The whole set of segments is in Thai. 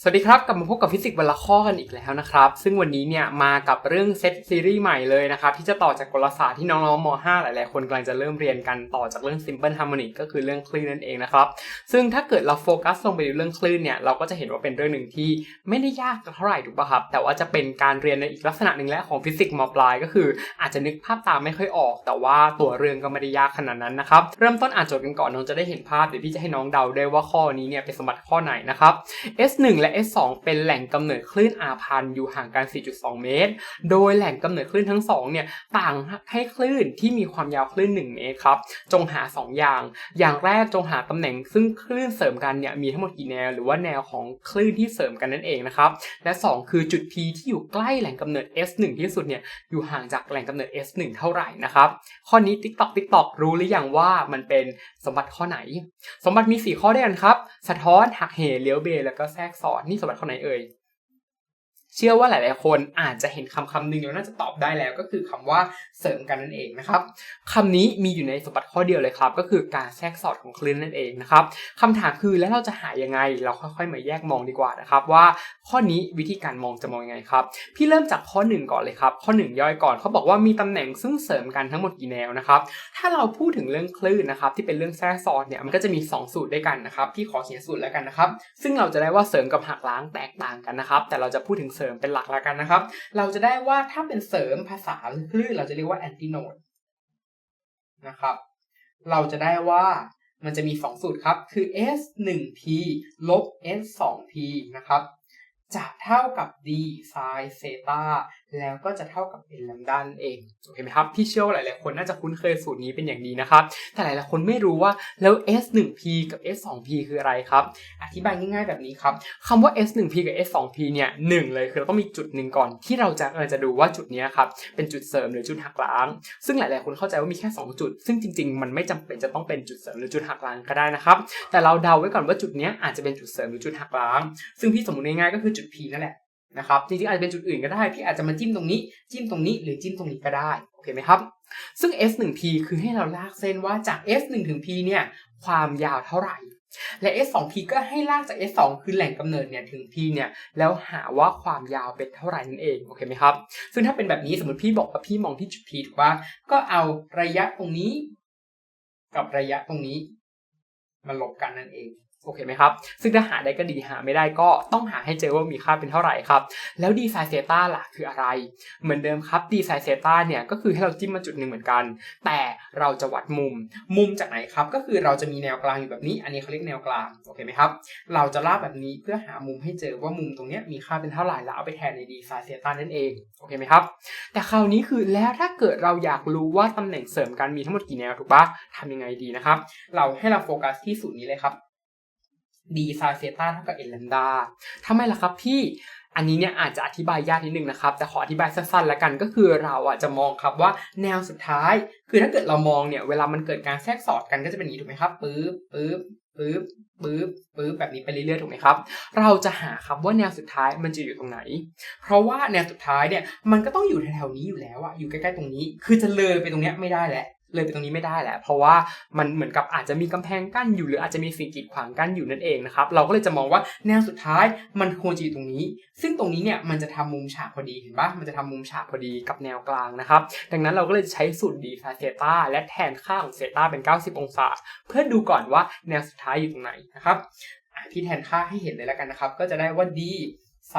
สวัสดีครับกลับมาพบกับฟิสิกส์วันละข้อกันอีกแล้วนะครับ ซึ่งวันนี้เนี่ยมากับเรื่องเซตซีรีส์ใหม่เลยนะครับที่จะต่อจากกลศาสตร์ที่น้องๆม .5 หลายๆคนกำลังจะเริ่มเรียนกันต่อจากเรื่อง Simple Harmonic ก็คือเรื่องคลื่นนั่นเองนะครับ ซึ่งถ้าเกิดเราโฟกัสลงไปในเรื่องคลื่นเนี่ยเราก็จะเห็นว่าเป็นเรื่องหนึ่งที่ไม่ได้ยากเท่าไหร่ถูกป่ะครับแต่ว่าจะเป็นการเรียนในอีกลักษณะหนึ่งและของฟิสิกส์มปลายก็คือ อาจจะนึกภาพตามไม่ค่อยออก แต่ว่าตัวเรื่องก็ไม่ได้ยากขนาดนั้นนะครับเริ่มต้นอ่านโจทย์กันก่อนน้องจะได้เห็นภาพเดี๋ยวพี่จะให้น้องเดาได้ว่าข้อนี้เนี่ยเป็นสมบัติข้อไหนนะครับ S1 และ S2 เป็นแหล่งกำเนิดคลื่นอาพันธ์อยู่ห่างกัน 4.2 เมตร โดยแหล่งกำเนิดคลื่นทั้งสองเนี่ยต่างให้คลื่นที่มีความยาวคลื่น 1 เมตรครับ จงหา 2 อย่าง อย่างแรกจงหาตำแหน่ง ซึ่งคลื่นเสริมกันเนี่ยมีทั้งหมดกี่แนว หรือว่าแนวของคลื่นที่เสริมกันนั่นเองนะครับ และ 2 คือจุด P ที่อยู่ใกล้แหล่งกำเนิด S1 ที่สุดเนี่ยอยู่ห่างจากแหล่งกำเนิด S1 เท่าไหร่นะครับ ข้อนี้ TikTok TikTok รู้หรือยังว่ามันเป็นสมบัติข้อไหน สมบัติมี 4 ข้อด้วยกันครับ สะท้อนหักเหเลี้ยวเบแล้วก็แทรกซ้อนนี่สมบัติข้อไหนเอ่ย เชื่อว่าหลาย ๆ คนอาจจะเห็นคำคำหนึ่งแล้วน่าจะตอบได้แล้วก็คือคำว่าเสริมกันนั่นเองนะครับคำนี้มีอยู่ในสมบัติข้อเดียวเลยครับ ก็คือการแทรกสอดของคลื่นนั่นเองนะครับคำถามคือแล้วเราจะหายังไง เราค่อย ๆ มาแยกมองดีกว่านะครับว่าข้อนี้วิธีการมองจะมองยังไงครับ พี่เริ่มจากข้อ 1 ก่อนเลยครับ ข้อ 1 ย่อยก่อนเขาบอกว่ามีตำแหน่งซึ่งเสริมกันทั้งหมดกี่แนวนะครับ ถ้าเราพูดถึงเรื่องคลื่นนะครับที่เป็นเรื่องแทรกซ้อนเนี่ยมันก็จะมี 2 สูตรด้วยกันนะครับพี่ขอเขียนสูตรแล้วกันนะครับซึ่งเราจะได้ว่าเสริมกับหักล้างแตกต่างกันนะครับแต่เราจะพูดถึงเสริมเป็นหลักแล้วกันนะครับ เราจะได้ว่าถ้าเป็นเสริมภาษาคลื่นเราจะเรียกว่าแอนติโนดนะครับ เราจะได้ว่ามันจะมี 2 สูตรครับ คือ s 1 p ลบ s 2 p นะครับ จะเท่ากับ d sin เซตา แล้วก็จะเท่ากับ n ลัมดานั่นเองโอเคไหมครับพี่เชื่อว่าหลาย ๆ คนน่าจะคุ้นเคยสูตรนี้เป็นอย่างดีนะครับ แต่หลาย ๆ คนไม่รู้ว่าแล้ว s 1 p กับ s 2 p คืออะไรครับ อธิบายง่าย ๆ แบบนี้ครับคำว่า s 1 p กับ s 2 p เนี่ยหนึ่งเลยคือเราต้องมีจุดหนึ่งก่อน ที่เราจะเราจะดูว่าจุดนี้ครับเป็นจุดเสริมหรือจุดหักล้าง ซึ่งหลาย ๆ คนเข้าใจว่ามีแค่ 2 จุด ซึ่งจริง ๆ มันไม่จำเป็นจะต้องเป็นจุดเสริมหรือจุดหักล้างก็ได้นะครับ แต่เราเดาไว้ก่อนว่าจุดนี้อาจจะเป็นจุดเสริมหรือจุดหักล้าง ซึ่งพี่สมมติง่าย ๆ ก็คือจุด P นั่นแหละ นะครับจริงๆอาจจะเป็นจุดอื่นก็ได้พี่อาจจะมาจิ้มตรงนี้ จิ้มตรงนี้หรือจิ้มตรงนี้ก็ได้โอเคไหมครับ ซึ่ง S 1 P คือให้เราลากเส้นว่าจาก S 1ถึง P เนี่ยความยาวเท่าไหร่ และ S 2 P ก็ให้ลากจาก S 2คือแหล่งกำเนิดเนี่ยถึง P เนี่ยแล้วหาว่าความยาวเป็นเท่าไหร่นั่นเองโอเคไหมครับซึ่งถ้าเป็นแบบนี้สมมติพี่บอกว่าพี่มองที่จุด P ถูกป่ะก็เอาระยะตรงนี้ กับระยะตรงนี้มาลบกันนั่นเอง โอเคไหมครับ ซึ่งถ้าหาได้ก็ดีหาไม่ได้ก็ต้องหาให้เจอว่ามีค่าเป็นเท่าไหร่ครับ แล้ว d ไซน์เซต้าล่ะคืออะไร เหมือนเดิมครับ d ไซน์เซต้าเนี่ยก็คือให้เราจิ้มมาจุดหนึ่งเหมือนกัน แต่เราจะวัดมุม มุมจากไหนครับ ก็คือเราจะมีแนวกลางอยู่แบบนี้ อันนี้เขาเรียกแนวกลาง โอเคไหมครับ เราจะลากแบบนี้เพื่อหามุมให้เจอว่ามุมตรงเนี้ยมีค่าเป็นเท่าไหร่แล้วเอาไปแทนใน d ไซน์เซต้านั่นเอง โอเคไหมครับ แต่คราวนี้คือแล้วถ้าเกิดเราอยากรู้ว่าตำแหน่งเสริมกันมีทั้งหมดกี่แนวถูกปะทำยังไงดีนะครับ เราให้เราโฟกัสที่สูตรนี้เลยครับ d ไซเซตาเท่ากับ n ลัมดาทำไมล่ะครับพี่อันนี้เนี่ยอาจจะอธิบายยากนิดนึงนะครับ แต่ขออธิบายสั้นๆแล้วกันก็คือเราอะจะมองครับว่าแนวสุดท้าย คือถ้าเกิดเรามองเนี่ยเวลามันเกิดการแทรกสอดกันก็จะเป็นอย่างนี้ถูกไหมครับปึ๊บปึ๊บปึ๊บปึ๊บปึ๊บแบบนี้ไปเรื่อยๆถูกไหมครับ เราจะหาครับว่าแนวสุดท้ายมันจะอยู่ตรงไหน เพราะว่าแนวสุดท้ายเนี่ยมันก็ต้องอยู่แถวๆนี้อยู่แล้วอะอยู่ใกล้ๆตรงนี้ คือจะเลยไปตรงเนี้ยไม่ได้แหละ เลยไปตรงนี้ไม่ได้แหละ เพราะว่ามันเหมือนกับอาจจะมีกำแพงกั้นอยู่ หรืออาจจะมีสิ่งกีดขวางกั้นอยู่นั่นเองนะครับ เราก็เลยจะมองว่าแนวสุดท้ายมันควรจะอยู่ตรงนี้ ซึ่งตรงนี้เนี่ยมันจะทำมุมฉากพอดีเห็นปะมันจะทำมุมฉากพอดีกับแนวกลางนะครับ ดังนั้นเราก็เลยใช้สูตรดีไซน์เซตาและแทนค่าของเซตาเป็น 90 องศา เพื่อดูก่อนว่าแนวสุดท้ายอยู่ตรงไหนนะครับพี่แทนค่าให้เห็นเลยแล้วกันนะครับ ก็จะได้ว่า d ไซ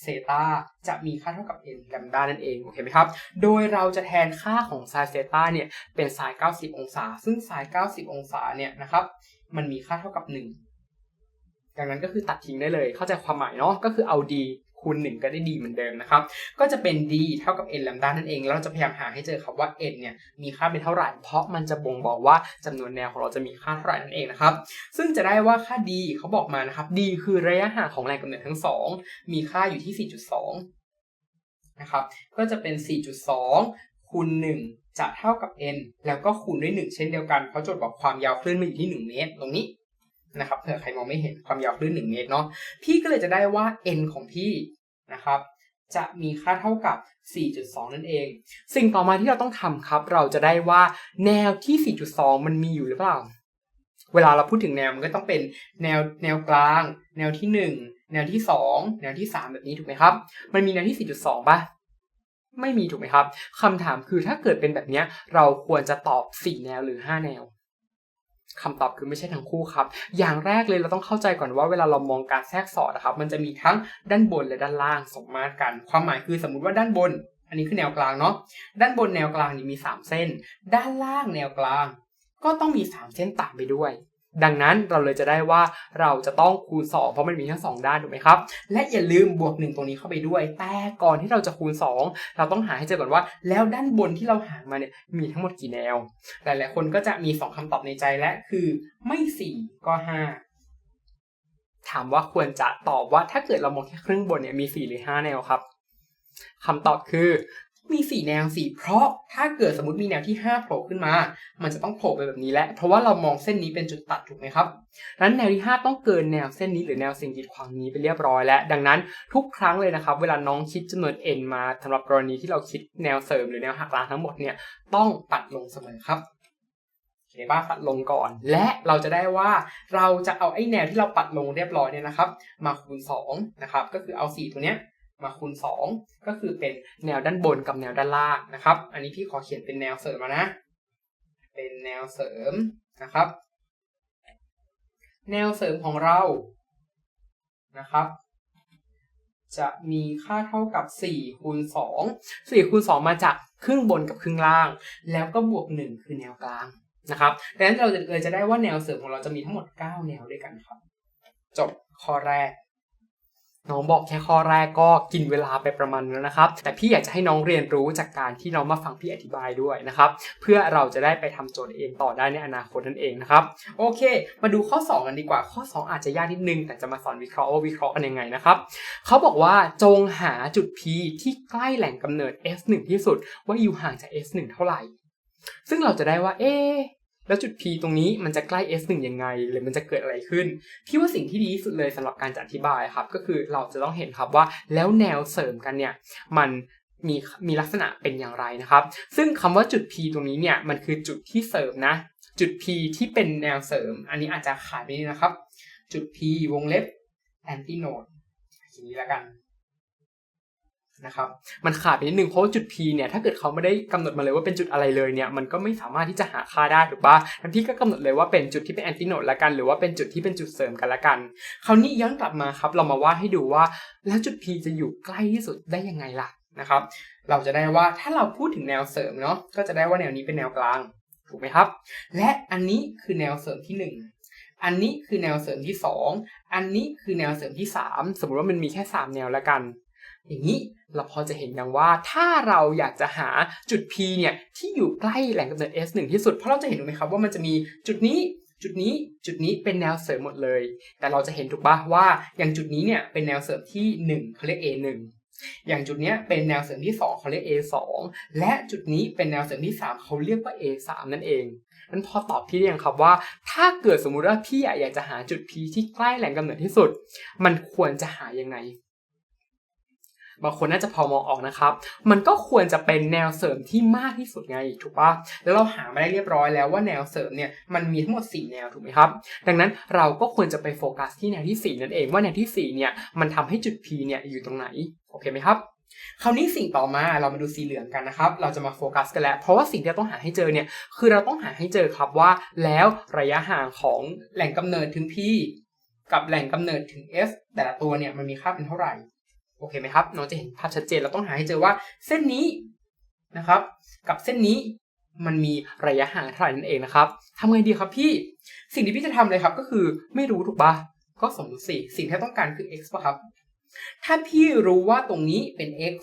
เซตาจะมีค่าเท่ากับ n ลัมดานั่นเองโอเคไหมครับ โดยเราจะแทนค่าของไซเซตาเนี่ยเป็นไซ90 องศา ซึ่งไซ90 องศาเนี่ยนะครับมันมีค่าเท่ากับ 1 ดังนั้นก็คือตัดทิ้งได้เลยเข้าใจความหมายเนาะก็คือเอา d คูณ1ก็ได้ d เหมือนเดิมนะครับ ก็จะเป็น d เท่ากับ n ลัมดานั่นเอง แล้วเราจะพยายามหาให้เจอครับว่า n เนี่ยมีค่าเป็นเท่าไหร่ เพราะมันจะบ่งบอกว่าจำนวนแนวของเราจะมีค่าเท่าไหร่นั่นเองนะครับ ซึ่งจะได้ว่าค่า d เขาบอกมานะครับ d คือระยะห่างของแรงกำเนิดทั้งสองมีค่าอยู่ที่ 4.2 นะครับ ก็จะเป็น 4.2 คูณ 1 จะเท่ากับ n แล้วก็คูณด้วย 1 เช่นเดียวกัน เพราะโจทย์บอกความยาวคลื่นมาอยู่ที่ 1 เมตร ตรงนี้ นะครับเผื่อใครมองไม่เห็นความยาวคลื่น1เมตรเนาะพี่ก็เลยจะได้ว่า n ของพี่นะครับจะมีค่าเท่ากับ 4.2 นั่นเอง สิ่งต่อมาที่เราต้องทำครับ เราจะได้ว่าแนวที่ 4.2 มันมีอยู่หรือเปล่า เวลาเราพูดถึงแนวมันก็ต้องเป็นแนวแนวกลาง แนวที่ 1 แนวที่สองแนวที่สามแบบนี้ถูกไหมครับ มันมีแนวที่สี่จุดสองป่ะ ไม่มีถูกไหมครับคำถามคือถ้าเกิดเป็นแบบนี้เราควรจะตอบสี่แนวหรือห้าแนว คำตอบคือไม่ใช่ทั้งคู่ครับ อย่างแรกเลยเราต้องเข้าใจก่อนว่าเวลาเรามองการแทรกสอดนะครับ มันจะมีทั้งด้านบนและด้านล่างสมมาตรกัน ความหมายคือสมมุติว่าด้านบน อันนี้คือแนวกลางเนาะ ด้านบนแนวกลางนี่มี 3 เส้น ด้านล่างแนวกลาง ก็ต้องมี 3 เส้นตามไปด้วย ดังนั้นเราเลยจะได้ว่าเราจะต้องคูณ 2 เพราะมันมีทั้ง 2 ด้านถูกไหมครับ และอย่าลืมบวก 1 ตรงนี้เข้าไปด้วย แต่ก่อนที่เราจะคูณ 2 เราต้องหาให้เจอก่อนว่า แล้วด้านบนที่เราหามาเนี่ยมีทั้งหมดกี่แนว หลายๆคนก็จะมี 2คำตอบในใจและคือไม่ 4 ก็ 5ถามว่าควรจะตอบว่าถ้าเกิดเรามองแค่ครึ่งบนเนี่ยมี 4 หรือ 5 แนวครับคำตอบคือ มี4แนวสิเพราะถ้าเกิดสมมติมีแนวที่5โผล่ขึ้นมา มันจะต้องโผล่ไปแบบนี้แหละ เพราะว่าเรามองเส้นนี้เป็นจุดตัดถูกไหมครับดังนั้นแนวที่ 5 ต้องเกินแนวเส้นนี้หรือแนวสิ่งกีดขวางนี้ไปเรียบร้อยแล้ว ดังนั้นทุกครั้งเลยนะครับ เวลาน้องคิดจำนวน n มาสำหรับกรณีที่เราคิดแนวเสริมหรือแนวหักล้างทั้งหมดเนี่ยต้องตัดลงเสมอครับโอเคป่ะตัดลงก่อน และเราจะได้ว่าเราจะเอาไอ้แนวที่เราปัดลงเรียบร้อยเนี่ยนะครับ มาคูณ2นะครับก็คือเอา4ตัวเนี้ย มาคูณ 2 ก็คือเป็นแนวด้านบนกับแนวด้านล่างนะครับ อันนี้พี่ขอเขียนเป็นแนวเสริมมานะ เป็นแนวเสริมนะครับ แนวเสริมของเรานะครับ จะมีค่าเท่ากับ4คูณ2 4คูณ2มาจากครึ่งบนกับครึ่งล่าง แล้วก็บวก 1 คือแนวกลางนะครับดังนั้นเราจะเลยจะได้ว่าแนวเสริมของเราจะมีทั้งหมด 9 แนวด้วยกันครับ จบข้อแรก น้องบอกแค่ข้อแรกก็กินเวลาไปประมาณนั้นนะครับ แต่พี่อยากจะให้น้องเรียนรู้จากการที่น้องมาฟังพี่อธิบายด้วยนะครับ เพื่อเราจะได้ไปทำโจทย์เองต่อได้ในอนาคตนั่นเองนะครับ โอเค มาดูข้อ 2 กันดีกว่า ข้อ 2 อาจจะยากนิดนึง แต่จะมาสอนวิเคราะห์ว่าวิเคราะห์กันยังไงนะครับ เขาบอกว่าจงหาจุด P ที่ใกล้แหล่งกำเนิด S1 ที่สุด ว่าอยู่ห่างจาก S1 เท่าไหร่ ซึ่งเราจะได้ว่า เอ๊ แล้วจุด P ตรงนี้มันจะใกล้ S1 ยังไง หรือมันจะเกิดอะไรขึ้น พี่ว่าสิ่งที่ดีที่สุดเลยสำหรับการจะอธิบายครับ ก็คือเราจะต้องเห็นครับว่าแล้วแนวเสริมกันเนี่ยมันมีมีลักษณะเป็นอย่างไรนะครับ ซึ่งคำว่าจุด P ตรงนี้เนี่ยมันคือจุดที่เสริมนะ จุด P ที่เป็นแนวเสริม อันนี้อาจจะขาดไปนิดนะครับ จุด P วงเล็บ anti node อย่างนี้แล้วกัน นะครับมันขาดไปนิดนึงเพราะจุด P เนี่ยถ้าเกิดเขาไม่ได้กำหนดมาเลยว่าเป็นจุดอะไรเลยเนี่ยมันก็ไม่สามารถที่จะหาค่าได้ถูกปะทันพี่ก็กำหนดเลยว่าเป็นจุดที่เป็นแอนติโนดละกันหรือว่าเป็นจุดที่เป็นจุดเสริมกันละกัน คราวนี้ย้อนกลับมาครับ เรามาวาดให้ดูว่าแล้วจุด P จะอยู่ใกล้ที่สุดได้ยังไงล่ะนะครับ เราจะได้ว่าถ้าเราพูดถึงแนวเสริมเนาะก็จะได้ว่าแนวนี้เป็นแนวกลางถูกไหมครับ และอันนี้คือแนวเสริมที่หนึ่งอันนี้คือแนวเสริมที่สองอันนี้คือแนวเสริมที่สามสมมติว่ามันมีแค่สามแนวละกัน อย่างนี้เราพอจะเห็นยังว่าถ้าเราอยากจะหาจุด P เนี่ยที่อยู่ใกล้แหล่งกำเนิด S1 ที่สุด เพราะเราจะเห็นถูกไหมครับว่ามันจะมีจุดนี้จุดนี้จุดนี้เป็นแนวเสริมหมดเลย แต่เราจะเห็นถูกปะว่าอย่างจุดนี้เนี่ยเป็นแนวเสริมที่ 1เขาเรียก A1 อย่างจุดนี้เป็นแนวเสริมที่ 2เขาเรียก A2 และจุดนี้เป็นแนวเสริมที่ 3เขาเรียกว่า A3 นั่นเองนั้นพอตอบพี่ได้ยังครับว่า ถ้าเกิดสมมุติว่าพี่อยากจะหาจุด P ที่ใกล้แหล่งกำเนิดที่สุด มันควรจะหายังไง บางคนน่าจะพอมองออกนะครับ มันก็ควรจะเป็นแนวเสริมที่มากที่สุดไงถูกปะแล้วเราหามาได้เรียบร้อยแล้วว่าแนวเสริมเนี่ยมันมีทั้งหมด 4 แนวถูกไหมครับ ดังนั้นเราก็ควรจะไปโฟกัสที่แนวที่ 4 นั่นเองว่าแนวที่ 4 เนี่ยมันทำให้จุด P เนี่ยอยู่ตรงไหนโอเคไหมครับคราวนี้สิ่งต่อมาเรามาดูสีเหลืองกันนะครับ เราจะมาโฟกัสกันแล้ว เพราะว่าสิ่งที่เราต้องหาให้เจอเนี่ย คือเราต้องหาให้เจอครับว่า แล้วระยะห่างของแหล่งกำเนิดถึง P กับแหล่งกำเนิดถึง S แต่ละตัวเนี่ยมันมีค่าเป็นเท่าไหร่ โอเคไหมครับน้องจะเห็นภาพชัดเจนเราต้องหาให้เจอว่าเส้นนี้นะครับ กับเส้นนี้มันมีระยะห่างเท่าไหร่นั่นเองนะครับทำไงดีครับพี่สิ่งที่พี่จะทำเลยครับก็คือไม่รู้ถูกปะก็สมมติสิสิ่งที่ต้องการคือ x ป่ะครับ ถ้าพี่รู้ว่าตรงนี้เป็น x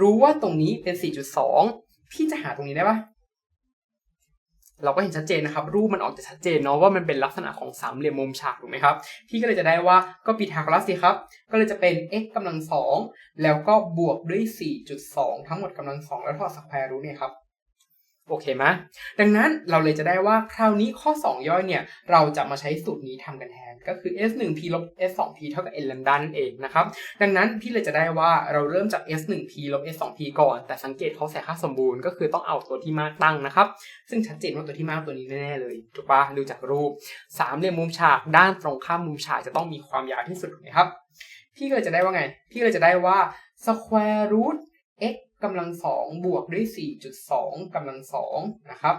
รู้ว่าตรงนี้เป็น 4.2 พี่จะหาตรงนี้ได้ปะ เราก็เห็นชัดเจนนะครับ รูปมันออกจะชัดเจนเนาะว่ามันเป็นลักษณะของสามเหลี่ยมมุมฉากถูกไหมครับพี่ก็เลยจะได้ว่าก็ปีทาโกรัสสิครับ ก็เลยจะเป็น x กำลังสองแล้วก็บวกด้วย 4.2 ทั้งหมดกำลังสองแล้วทอดสแควร์รูทเนี่ยครับ โอเคไหมดังนั้นเราเลยจะได้ว่าคราวนี้ข้อ 2 ย่อยเนี่ย เราจะมาใช้สูตรนี้ทำกันแทน ก็คือ s 1 p ลบ s 2 p เท่ากับ n แลมดานั่นเองนะครับ ดังนั้นพี่เลยจะได้ว่าเราเริ่มจาก s 1 p ลบ s 2 p ก่อน แต่สังเกตเขาใส่ค่าสมบูรณ์ก็คือต้องเอาตัวที่มากตั้งนะครับ ซึ่งชัดเจนว่าตัวที่มากตัวนี้แน่ๆเลยถูกปะดูจากรูปสามเหลี่ยมมุมฉากด้านตรงข้ามมุมฉากจะต้องมีความยาวที่สุดถูกไหมครับ พี่ก็เลยจะได้ว่าไง พี่ก็เลยจะได้ว่า square root x กำลังสองบวกด้วย 4.2กำลังสองนะครับ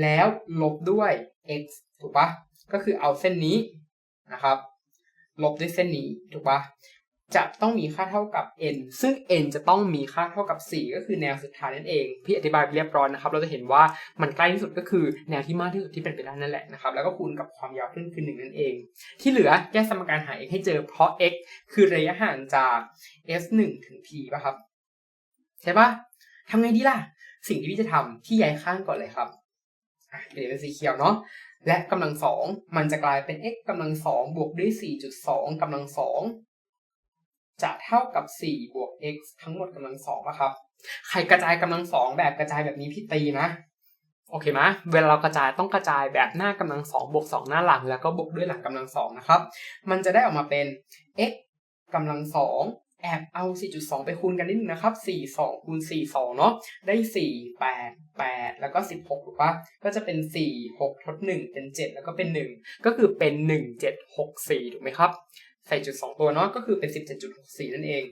แล้วลบด้วย x ถูกปะก็คือเอาเส้นนี้นะครับ ลบด้วยเส้นนี้ถูกปะจะต้องมีค่าเท่ากับ n ซึ่ง n จะต้องมีค่าเท่ากับ 4 ก็คือแนวสุดท้ายนั่นเอง พี่อธิบายไปเรียบร้อยนะครับ เราจะเห็นว่ามันใกล้ที่สุดก็คือแนวที่มากที่สุดที่เป็นไปได้นั่นแหละนะครับ แล้วก็คูณกับความยาวคลื่นคือ 1 นั่นเอง ที่เหลือแยกสมการหา x ให้เจอเพราะ x คือระยะห่างจาก s 1ถึง p ป่ะครับ ใช่ปะทำไงดีล่ะ สิ่งที่พี่จะทำที่ย้ายข้างก่อนเลยครับเปลี่ยนเป็นสีเขียวเนาะและกำลังสองมันจะกลายเป็น x กำลังสองบวกด้วย4.2กำลังสองจะเท่ากับ4บวก x ทั้งหมดกำลังสองนะครับ ใครกระจายกำลังสองแบบกระจายแบบนี้พี่ตีนะโอเคไหมเวลาเรากระจายต้องกระจายแบบหน้ากำลังสองบวกสองหน้าหลัง แล้วก็บวกด้วยหลังกำลังสองนะครับ มันจะได้ออกมาเป็น x กำลังสอง แอบเอา 4.2 ไปคูณกันนิดนึงนะครับ 4 2 คูณ 4 2 เนาะ ได้ 4 8 8 แล้วก็ 16 ถูกปะก็จะเป็น 4 6 ทด 1 เป็น 7 แล้วก็เป็น 1 ก็คือเป็น 1 7 6 4 ถูกไหมครับ ใส่จุด 2 ตัวเนาะ ก็คือเป็น 17.64 นั่นเอง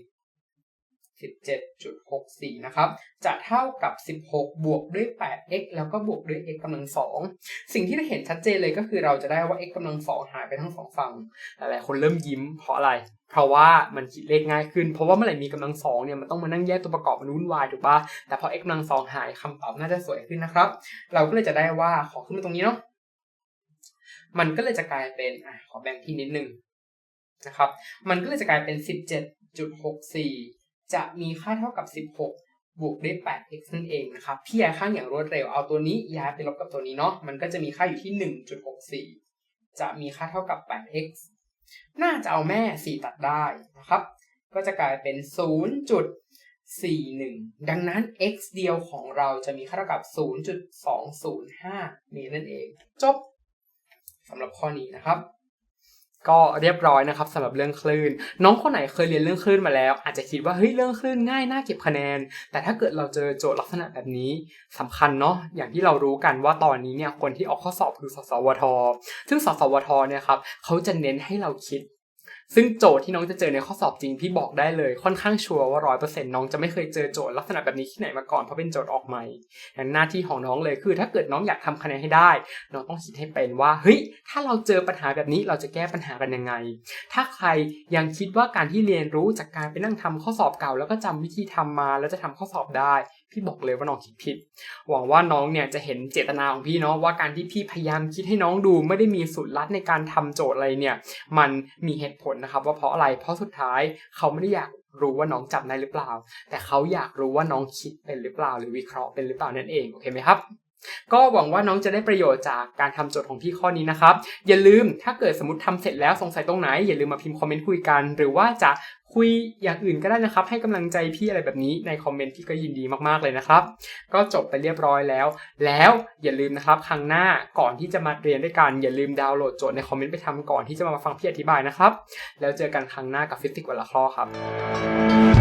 17.64 นะครับ จะเท่ากับ 16 บวกด้วย 8x แล้วก็บวกด้วย x กำลังสองสิ่งที่เราเห็นชัดเจนเลยก็คือเราจะได้ว่า x กำลังสองหายไปทั้งสองฝั่ง หลายๆคนเริ่มยิ้มเพราะอะไร เพราะว่ามันคิดเลขง่ายขึ้น เพราะว่าเมื่อไหร่มีกำลังสองเนี่ยมันต้องมานั่งแยกตัวประกอบมันวุ่นวายถูกปะแต่พอ x กำลังสองหายคำตอบน่าจะสวยขึ้นนะครับ เราก็เลยจะได้ว่าขอขึ้นมาตรงนี้เนาะ มันก็เลยจะกลายเป็นอขอแบ่งที่นิดนึงนะครับ มันก็เลยจะกลายเป็น 17.64 จะมีค่าเท่ากับ 16 บวกด้วย 8x นั่นเองนะครับ พี่ย้ายข้างอย่างรวดเร็ว เอาตัวนี้ย้ายไปลบกับตัวนี้เนาะ มันก็จะมีค่าอยู่ที่ 1.64 จะมีค่าเท่ากับ 8x น่าจะเอาแม่ 4 ตัดได้นะครับ ก็จะกลายเป็น 0.41 ดังนั้น x เดียวของเราจะมีค่าเท่ากับ 0.205 นี้นั่นเอง จบสำหรับข้อนี้นะครับ ก็เรียบร้อยนะครับสำหรับเรื่องคลื่น น้องคนไหนเคยเรียนเรื่องคลื่นมาแล้ว อาจจะคิดว่าเฮ้ยเรื่องคลื่นง่ายน่าเก็บคะแนน แต่ถ้าเกิดเราเจอโจทย์ลักษณะแบบนี้สำคัญเนาะอย่างที่เรารู้กันว่าตอนนี้เนี่ยคนที่ออกข้อสอบคือสสวท ซึ่งสสวทเนี่ยครับเขาจะเน้นให้เราคิด ซึ่งโจทย์ที่น้องจะเจอในข้อสอบจริงพี่บอกได้เลยค่อนข้างชัวร์ว่าร้อยเปอร์เซ็นต์น้องจะไม่เคยเจอโจทย์ลักษณะแบบนี้ที่ไหนมาก่อนเพราะเป็นโจทย์ออกใหม่ดังหน้าที่ของน้องเลยคือ ถ้าเกิดน้องอยากทำคะแนนให้ได้ น้องต้องคิดให้เป็นว่าเฮ้ยถ้าเราเจอปัญหาแบบนี้เราจะแก้ปัญหากันยังไง ถ้าใครยังคิดว่าการที่เรียนรู้จากการไปนั่งทำข้อสอบเก่า แล้วก็จำวิธีทำมาแล้วจะทำข้อสอบได้พี่บอกเลยว่าน้องคิดผิด หวังว่าน้องเนี่ยจะเห็นเจตนาของพี่เนาะว่าการที่พี่พยายามคิดให้น้องดู ไม่ได้มีสูตรลัดในการทำโจทย์อะไรเนี่ย มันมีเหตุผลนะครับว่าเพราะอะไร เพราะสุดท้ายเขาไม่ได้อยากรู้ว่าน้องจับได้หรือเปล่า แต่เขาอยากรู้ว่าน้องคิดเป็นหรือเปล่า หรือวิเคราะห์เป็นหรือเปล่านั่นเอง โอเคไหมครับ ก็หวังว่าน้องจะได้ประโยชน์จากการทำโจทย์ของพี่ข้อนี้นะครับ อย่าลืมถ้าเกิดสมมติทำเสร็จแล้วสงสัยตรงไหน อย่าลืมมาพิมพ์คอมเมนต์คุยกัน หรือว่าจะคุยอย่างอื่นก็ได้นะครับ ให้กำลังใจพี่อะไรแบบนี้ในคอมเมนต์พี่ก็ยินดีมากๆเลยนะครับ ก็จบไปเรียบร้อยแล้ว แล้วอย่าลืมนะครับครั้งหน้าก่อนที่จะมาเรียนด้วยกันอย่าลืมดาวน์โหลดโจทย์ในคอมเมนต์ไปทำก่อนที่จะมาฟังพี่อธิบายนะครับ แล้วเจอกันครั้งหน้ากับฟิสิกส์วันละข้อครับ